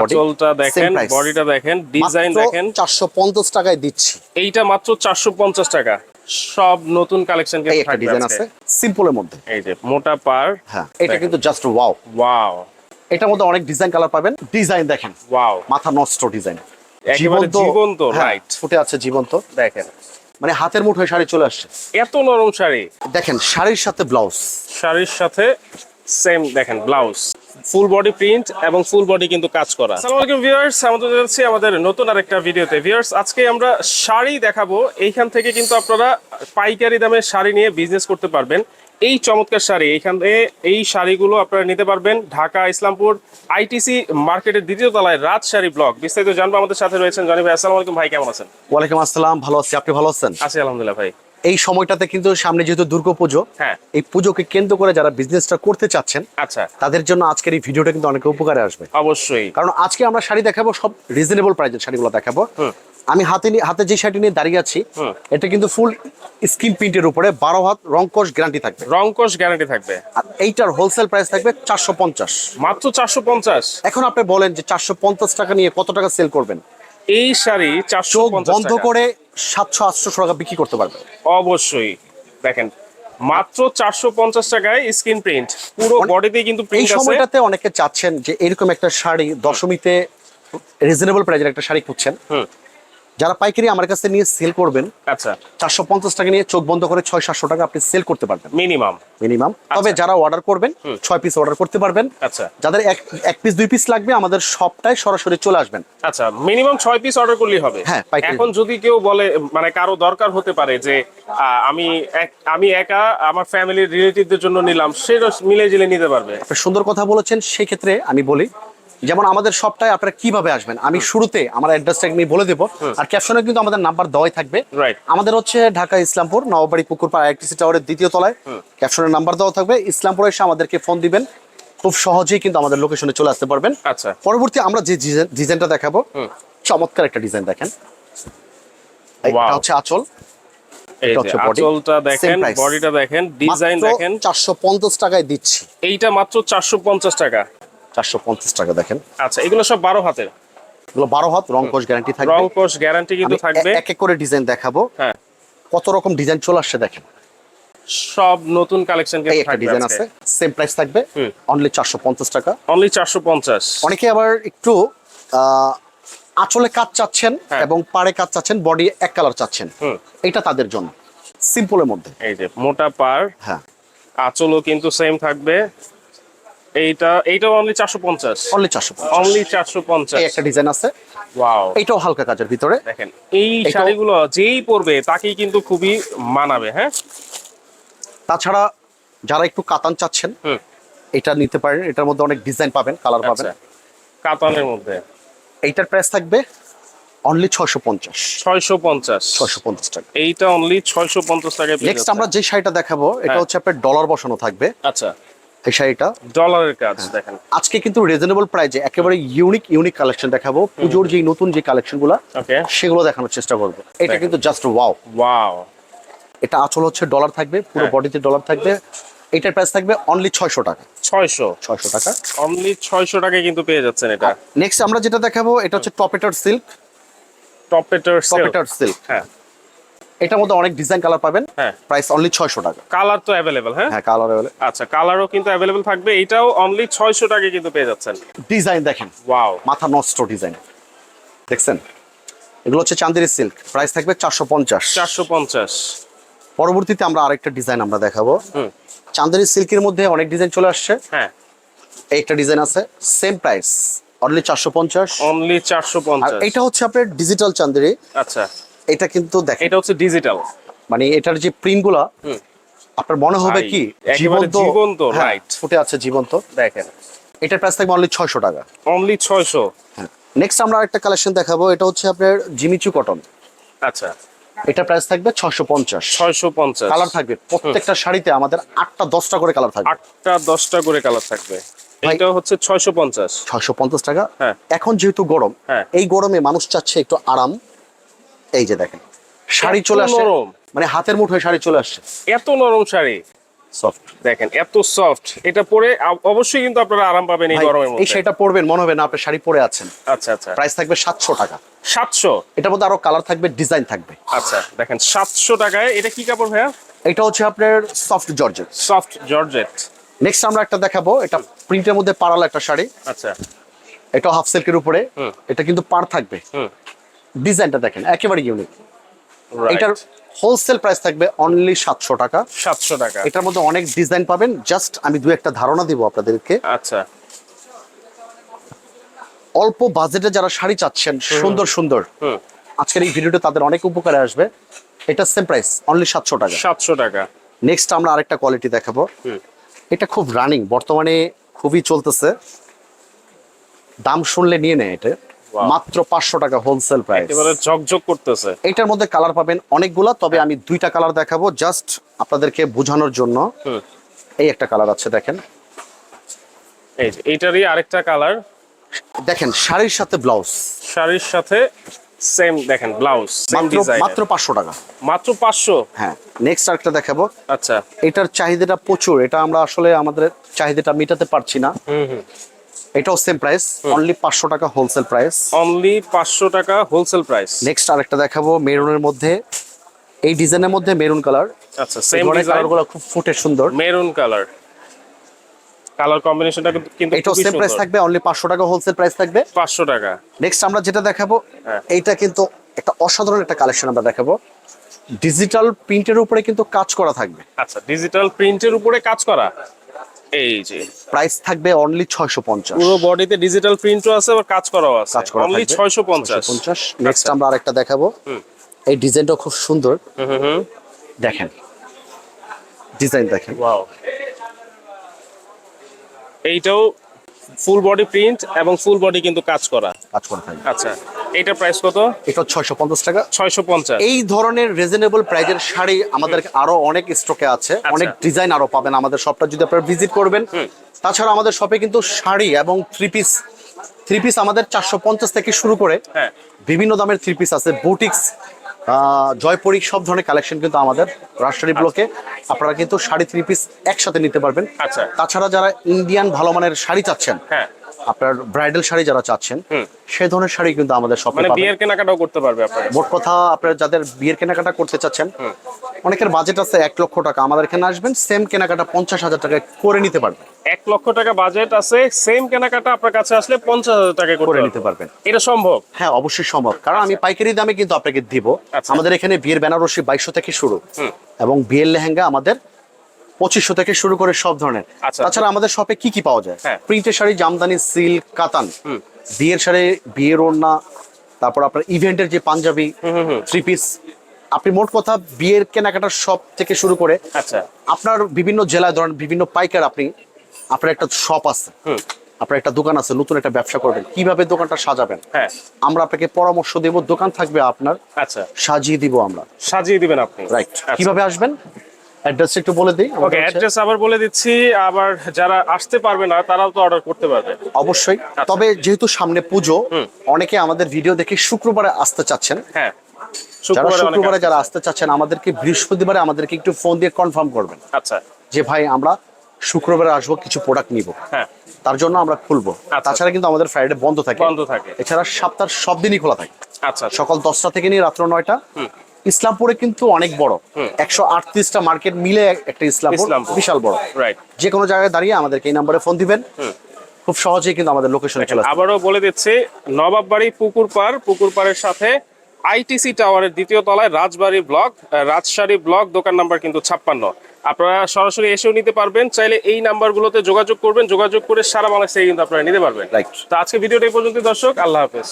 আঁচলটা দেখেন বডিটা দেখেন ডিজাইন দেখেন। 450 টাকায় দিচ্ছি। এইটা মাত্র চারশো পঞ্চাশ টাকা। সব নতুন কালেকশন কিন্তু থাকবে ডিজাইন আছে সিম্পলের মধ্যে। এই যে মোটা পার হ্যাঁ এটা কিন্তু জাস্ট ওয়াও ওয়াও এটার মধ্যে অনেক ডিজাইন কালার পাবেন। ডিজাইন দেখেন। ওয়াও মাথা নষ্ট ডিজাইন একেবারে জীবন্ত, হ্যাঁ, ফুটে আছে জীবন্ত। দেখেন। মানে হাতের মুঠোয় শাড়ি চলে আসছে। এত নরম শাড়ি। দেখেন শাড়ির সাথে ব্লাউজ শাড়ির সাথে সেম দেখেন ব্লাউজ ফুল বডি প্রিন্ট এবং ফুল বডি কিন্তু কাজ করা আসসালামু আলাইকুম ভিউয়ার্স আমাদের যাচ্ছি আমাদের নতুন আরেকটা ভিডিওতে। ভিউয়ার্স আজকে আমরা শাড়ি দেখাবো। এইখান থেকে কিন্তু আপনারা পাইকারি দামে শাড়ি নিয়ে বিজনেস করতে পারবেন। এই চমৎকার শাড়ি এইখান থেকে এই শাড়িগুলো আপনারা নিতে পারবেন ঢাকা ইসলামপুর আইটিসি মার্কেটের দ্বিতীয় তলায় রাজ শাড়ি ব্লক। বিস্তারিত জানব আমাদের সাথে রয়েছেন জানি ভাই। আসসালামু আলাইকুম ভাই কেমন আছেন? ওয়ালাইকুম আসসালাম ভালো আছি। আপনি ভালো আছেন? আছি আলহামদুলিল্লাহ ভাই। এই সময়টাতে কিন্তু সামনে যেহেতু দুর্গাপুজো হ্যাঁ। এই পুজোকে কেন্দ্র করে যারা বিজনেসটা করতে চাচ্ছেন আচ্ছা। তাদের জন্য আজকের এই ভিডিওটা কিন্তু অনেক উপকারে আসবে। অবশ্যই। কারণ আজকে আমরা শাড়ি দেখাবো সব রিজনেবল প্রাইসের শাড়িগুলো দেখাবো। আমি হাতে নিয়ে হাতে যে শাড়ি নিয়ে দাঁড়িয়ে আছি এটা কিন্তু ফুল স্কিন প্রিন্টের উপরে বারো হাত রংকশ গ্যারান্টি থাকবে। রংকশ গ্যারান্টি থাকবে। আর এইটার হোলসেল প্রাইস থাকবে চারশো পঞ্চাশ। মাত্র চারশো পঞ্চাশ? এখন আপনি বলেন যে চারশো পঞ্চাশ টাকা নিয়ে কত টাকা সেল করবেন? এই শাড়ি চারশো বন্ধ করে সাতশো আটশো টাকা বিক্রি করতে পারবে। অবশ্যই। দেখেন মাত্র চারশো পঞ্চাশ টাকায় স্ক্রিন প্রিন্ট। পুরো বডিতে কিন্তু এই সময়টাতে অনেকে চাচ্ছেন যে এরকম একটা শাড়ি দশমীতে রিজনেবল প্রাইজের একটা শাড়ি খুঁজছেন। হুম। যারা পাইকারি আমার কাছে নিয়ে সেল করবেন আচ্ছা। চারশো পঞ্চাশ টাকা নিয়ে চোখ বন্ধ করে ছয় সাতশো টাকা আপনি সেল করতে পারবেন। মিনিমাম মিনিমাম তবে যারা অর্ডার করবেন ছয় পিস অর্ডার করতে পারবেন। আচ্ছা। যাদের এক এক পিস দুই পিস লাগবে আমাদের সবটাই সরাসরি চলে আসবেন। আচ্ছা মিনিমাম ছয় পিস অর্ডার করলেই হবে। হ্যাঁ। এখন যদি কেউ বলে মানে কারও দরকার হতে পারে যে আমি আমি একা আমার ফ্যামিলির রিলেটিভদের জন্য নিলাম সেটা মিলে জিলে নিতে পারবে। সুন্দর কথা বলেছেন সেই ক্ষেত্রে আমি বলি যেমন আমাদের সবটাই আপনারা কীভাবে আসবেন? আমি শুরুতে আমার অ্যাড্রেসটা আমি বলে দেবো। আর ক্যাপশনে কিন্তু আমাদের নাম্বার দেওয়াই থাকবে। আমাদের হচ্ছে ঢাকা ইসলামপুর নববাড়ি পুকুরপাড়া আইটিসি টাওয়ারের দ্বিতীয় তলায়। ক্যাপশনের নাম্বার দেওয়া থাকবে। ইসলামপুরে এসে আমাদেরকে ফোন দিবেন। খুব সহজেই কিন্তু আমাদের লোকেশনে চলে আসতে পারবেন। আচ্ছা। পরবর্তী আমরা যে ডিজাইনটা দেখাবো। চমৎকার একটা ডিজাইন দেখেন। এটা হচ্ছে আঁচল। আঁচলটা দেখেন বডিটা দেখেন ডিজাইন দেখেন। চারশো পঞ্চাশ টাকায় দিচ্ছি। এইটা মাত্র চারশো পঞ্চাশ টাকা। চারশো পঞ্চাশ টাকা দেখেন। আচ্ছা এগুলো সব বারো হাতের? এগুলো বারো হাত রংকশ গ্যারান্টি থাকবে। রং গ্যারান্টি কিন্তু থাকবে। এক এক করে ডিজাইন দেখাবো। হ্যাঁ। কত রকম ডিজাইন চলে আসছে দেখেন। সব নতুন কালেকশন একটা ডিজাইন আছে সেম প্রাইস থাকবে অনলি চারশো পঞ্চাশ টাকা। অনলি চারশো পঞ্চাশ। অনেকে আবার একটু আঁচলে কাজ চাচ্ছেন হ্যাঁ। এবং পাড়ে কাজ চাচ্ছেন বডি এক কালার চাচ্ছেন। এটা তাদের জন্য। সিম্পলের মধ্যে। এই যে মোটা পার হ্যাঁ। আঁচলও কিন্তু সেম থাকবে। এইটা এইটাও অনলি চারশো পঞ্চাশ। অনলি চারশো অনলি চারশো পঞ্চাশ। এই একটা ডিজাইন আছে। ওয়াও এইটাও হালকা কাজের ভিতরে। দেখেন এই শাড়িগুলো যেই পরবে তাকেই কিন্তু খুবই মানাবে হ্যাঁ? তাছাড়া যারা একটু কাতান চাচ্ছেন এটা নিতে পারেন। এটার মধ্যে অনেক ডিজাইন পাবেন কালার পাবেন। আচ্ছা কাতানের মধ্যে। এইটার প্রাইস থাকবে অনলি ছয়শো পঞ্চাশ। ছয়শো পঞ্চাশ। ছয়শো পঞ্চাশ টাকা। এইটা অনলি ছয়শো পঞ্চাশ টাকায় নেক্সট আমরা যে শাড়িটা দেখাবো এটা হ্যাঁ। হচ্ছে আপনার ডলার বসানো থাকবে। আচ্ছা। এই শাড়িটা। ডলারের কাজ দেখেন। আজকে কিন্তু রিজনেবল প্রাইজে একেবারে ইউনিক ইউনিক কালেকশন দেখাবো। পুজোর যে নতুন যে কালেকশনগুলা সেগুলো দেখানোর চেষ্টা করব। এটা কিন্তু জাস্ট ওয়াও ওয়াও এটা আঁচল হচ্ছে ডলার থাকবে পুরো হ্যাঁ। বডিতে ডলার থাকবে। এটার প্রাইস থাকবে অনলি ছয়শো টাকা। ছয়শো। ছয়শো টাকা। অনলি ছয়শো টাকায় কিন্তু পেয়ে যাচ্ছেন এটা। নেক্সট আমরা যেটা দেখাবো এটা হচ্ছে টপেটার সিল্ক টপেটার টপেটার সিল্ক হ্যাঁ। এটার মধ্যে অনেক ডিজাইন কালার পাবেন। হ্যাঁ। প্রাইস অনলি ছয়শো টাকা। কালার তো অ্যাভেলেবেল হ্যাঁ? হ্যাঁ কালার আচ্ছা কালারও কিন্তু অ্যাভেলেবেল থাকবে। এটাও অনলি ছয়শো টাকায় কিন্তু পেয়ে যাচ্ছেন। ডিজাইন দেখেন। ওয়াও মাথা নষ্ট ডিজাইন দেখছেন? এগুলো হচ্ছে চান্দেরি সিল্ক প্রাইস থাকবে চারশো পঞ্চাশ। চারশো পঞ্চাশ। পরবর্তীতে আমরা আরেকটা ডিজাইন আমরা দেখাবো। হুম। চান্দেরি সিল্কের মধ্যে অনেক ডিজাইন চলে আসছে। হ্যাঁ। একটা ডিজাইন আছে সেম প্রাইস অনলি চারশো পঞ্চাশ। অনলি চারশো আর পঞ্চাশ এটা হচ্ছে আপনার ডিজিটাল চান্দেরি আচ্ছা। এটা কিন্তু দেখেন। এটা হচ্ছে ডিজিটাল মানে এটার যে প্রিন্টগুলা আপনার মনে হবে কি একেবারে জীবন্ত, হ্যাঁ, right. ফুটে আছে জীবন্ত। দেখেন। এটার প্রাইস থাকবে অনলি ছয়শো টাকা। অনলি ছয়শো। নেক্সট আমরা একটা কালেকশন দেখাবো এটা হচ্ছে আপনার জিমিচু কটন আচ্ছা। এটা প্রাইস থাকবে ছয়শো পঞ্চাশ। ছয়শো পঞ্চাশ। কালার থাকবে প্রত্যেকটা শাড়িতে আমাদের আটটা দশটা করে কালার থাকবে। আটটা দশটা করে কালার থাকবে। এটা হচ্ছে ছয়শো পঞ্চাশ। ছয়শো পঞ্চাশ টাকা। হ্যাঁ। এখন যেহেতু গরম হ্যাঁ। এই গরমে মানুষ চাচ্ছে একটু আরাম। এই যে দেখেন। শাড়ি চলে আসছে? নরম। মানে হাতের মুঠোয় শাড়ি চলে আসছে। এত নরম শাড়ি? সফট দেখেন এত সফট এটা পরে অবশ্যই কিন্তু আপনারা আরাম পাবেন এই গরমের এই মধ্যে। শাড়িটা পরবেন মনে হবে না আপনি শাড়ি পরে আছেন। আচ্ছা আচ্ছা। প্রাইস থাকবে সাতশো টাকা। সাতশো? এটার মধ্যে আরও কালার থাকবে ডিজাইন থাকবে। আচ্ছা দেখেন সাতশো টাকায় এটা কি কাপড় ভাইয়া? এটা হচ্ছে আপনার soft georgette soft georgette next আমরা একটা দেখাবো এটা প্রিন্টের মধ্যে পাড়াল একটা শাড়ি। আচ্ছা। এটা হাফ সিল্কের উপরে। এটা কিন্তু পার থাকবে। হুম। ডিজাইনটা দেখেন একেবারে ইউনিক এটার হোলসেল প্রাইস থাকবে অনলি সাতশো টাকা। সাতশো টাকা। এটার মধ্যে অনেক ডিজাইন পাবেন। জাস্ট আমি দু একটা ধারণা দিব আপনাদেরকে। আচ্ছা। অল্প বাজেটে যারা শাড়ি চাচ্ছেন সুন্দর সুন্দর আজকের এই ভিডিওটা তাদের অনেক উপকারে আসবে। এটা সেম প্রাইস অনলি সাতশো টাকা। সাতশো টাকা। নেক্সট আমরা আরেকটা কোয়ালিটি দেখাবো। এটা খুব রানিং বর্তমানে খুবই চলতেছে। দাম শুনলে নিয়ে নেয় এটা. মাত্র পাঁচশো টাকা হোলসেল প্রাইস একেবারে ঝকঝক করতেছে। এটার মধ্যে কালার পাবেন অনেকগুলা তবে আমি দুইটা কালার দেখাবো জাস্ট আপনাদেরকে বোঝানোর জন্য। এই একটা কালার আছে দেখেন। এই এইটারই আরেকটা কালার দেখেন শাড়ির সাথে ব্লাউজ শাড়ির সাথে সেম দেখেন ব্লাউজ মাত্র পাঁচশো টাকা। মাত্র পাঁচশো? হ্যাঁ নেক্সট আরেকটা দেখাবো। আচ্ছা। এটার চাহিদাটা প্রচুর এটা আমরা আসলে আমাদের চাহিদাটা মেটাতে পারছি না। এটাও সেম প্রাইস অনলি পাঁচশো টাকা হোলসেল প্রাইস অনলি পাঁচশো টাকা হোলসেল প্রাইস নেক্সট আরেকটা দেখাবো মেরুনের মধ্যে। এই ডিজাইনের মধ্যে মেরুন কালার আচ্ছা সেম কালারগুলো খুব ফুটে সুন্দর। মেরুন কালার কালার কম্বিনেশনটা কিন্তু এটাও সেম প্রাইস থাকবে অনলি পাঁচশো টাকা হোলসেল প্রাইস থাকবে। পাঁচশো টাকা। নেক্সট আমরা যেটা দেখাবো হ্যাঁ। এইটা কিন্তু একটা অসাধারণ একটা কালেকশন আমরা দেখাবো। ডিজিটাল প্রিন্টের উপরে কিন্তু কাজ করা থাকবে। আচ্ছা ডিজিটাল প্রিন্টের উপরে কাজ করা? এই যে। প্রাইস থাকবে অনলি ছয়শো পঞ্চাশ। পুরো বডিতে ডিজিটাল প্রিন্টও আছে আবার কাজ করাও আছে। কাজ করা অনলি থাকবে। ছয়শো পঞ্চাশ। পঞ্চাশ। নেক্সট আমরা আরেকটা দেখাবো। এই ডিজাইনটা খুব সুন্দর। হুম দেখেন। ডিজাইন দেখেন। ওয়াও এইটাও ফুল বডি প্রিন্ট এবং ফুল বডি কিন্তু কাজ করা। কাজ করা আচ্ছা। এইটার প্রাইস কত? এটা ছয়শো পঞ্চাশ টাকা। ছয়শো পঞ্চাশ। এই ধরনের রিজনেবল প্রাইজের শাড়ি আমাদের আরও অনেক স্টকে আছে। অনেক ডিজাইন আরও পাবেন আমাদের শপটা যদি আপনারা ভিজিট করবেন। তাছাড়া আমাদের শপে কিন্তু শাড়ি এবং থ্রি পিস থ্রি পিস আমাদের চারশো পঞ্চাশ থেকে শুরু করে হ্যাঁ। বিভিন্ন দামের থ্রি পিস আছে। বুটিক্স জয়পুরি সব ধরনের কালেকশন কিন্তু আমাদের রাজশাহী ব্লকে আপনারা কিন্তু শাড়ি থ্রি পিস একসাথে নিতে পারবেন। আচ্ছা। তাছাড়া যারা ইন্ডিয়ান ভালো মানের শাড়ি চাচ্ছেন হ্যাঁ। আপনার ব্রাইডাল শাড়ি যারা চাচ্ছেন হুম। সে ধরনের শাড়ি কিন্তু আমাদের শপে মানে বিয়ের কেনাকাটাও করতে পারবে আপনারা। মোট কথা আপনার যাদের বিয়ের কেনাকাটা করতে চাচ্ছেন অনেকের বাজেট আছে এক লক্ষ টাকা। আমাদের এখানে আসবেন সেম কেনাকাটা পঞ্চাশ হাজার টাকায় করে নিতে পারবেন। এক লক্ষ টাকা বাজেট আছে সেম কেনাকাটা আপনার কাছে আসলে পঞ্চাশ হাজার টাকা করে নিতে পারবেন। এটা সম্ভব? হ্যাঁ অবশ্যই সম্ভব। কারণ আমি পাইকারি দামে কিন্তু আপনাকে দিব। আচ্ছা। আমাদের এখানে বিয়ের বেনারসি বাইশশো থেকে শুরু। এবং বিয়ের লেহেঙ্গা আমাদের পঁচিশশো থেকে শুরু করে সব ধরনের। আচ্ছা। তাছাড়া আমাদের শপে কি কি পাওয়া যায়? হ্যাঁ। প্রিন্টের শাড়ি জামদানি সিল্ক কাতান। বিয়ের শাড়ি বিয়ের ওড়না তারপর আপনার ইভেন্টের যে পাঞ্জাবি থ্রি পিস আপনি মোট কথা বিয়ের কেনাকাটার শপ থেকে শুরু করে আচ্ছা। আপনার বিভিন্ন জেলায় ধরেন বিভিন্ন পাইকার আপনি আপনার একটা শপ আছে। আপনার একটা দোকান আছে নতুন একটা ব্যবসা করবেন। কীভাবে দোকানটা সাজাবেন? হ্যাঁ। আমরা আপনাকে পরামর্শ দেব দোকান থাকবে আপনার। আচ্ছা। সাজিয়ে দিব আমরা। সাজিয়ে দিবেন আপনি। রাইট আচ্ছা। কীভাবে আসবেন? অ্যাড্রেস একটু বলে দিই ওকে অ্যাড্রেস আবার বলে দিচ্ছি আবার যারা আসতে পারবে না তারাও তো অর্ডার করতে পারবে। অবশ্যই। তবে যেহেতু সামনে পুজো অনেকে আমাদের ভিডিও দেখে শুক্রবারে আসতে চাচ্ছেন। হ্যাঁ। যারা শুক্রবারে যারা আসতে চাচ্ছেন আমাদেরকে বৃহস্পতিবারে আমাদেরকে একটু ফোন দিয়ে কনফার্ম করবেন আচ্ছা। যে ভাই আমরা শুক্রবারে আসব কিছু প্রোডাক্ট নিব। হ্যাঁ। তার জন্য আমরা খুলবো। আচ্ছা। তাছাড়া কিন্তু আমাদের ফ্রাইডে বন্ধ থাকে। বন্ধ থাকে। এছাড়া সপ্তাহের সব দিনই খোলা থাকে। আচ্ছা। সকাল দশটা থেকে নিয়ে রাত্র নয়টা। ইসলামপুরে কিন্তু অনেক বড়। একশো আটত্রিশটা মার্কেট মিলে একটা ইসলামপুর। বিশাল বড়। রাইট যে কোনো জায়গায় দাঁড়িয়ে আমাদেরকে এই নাম্বারে ফোন দিবেন। খুব সহজেই কিন্তু আমাদের লোকেশনে চলে আবারও বলে দিচ্ছি নবাববাড়ি পুকুর পাড় পুকুর পাড়ের সাথে আইটিসি টাওয়ারের দ্বিতীয় তলায় Rajbari block ah, Rajshahi block দোকান নাম্বার কিন্তু ছাপ্পান্ন। আপনারা সরাসরি এসেও নিতে পারবেন চাইলে এই নাম্বারগুলোতে যোগাযোগ করবেন যোগাযোগ করে সারা বাংলাদেশে কিন্তু আপনারা নিতে পারবেন. তো আজকে ভিডিওটা এই পর্যন্ত দর্শক আল্লাহ হাফেজ।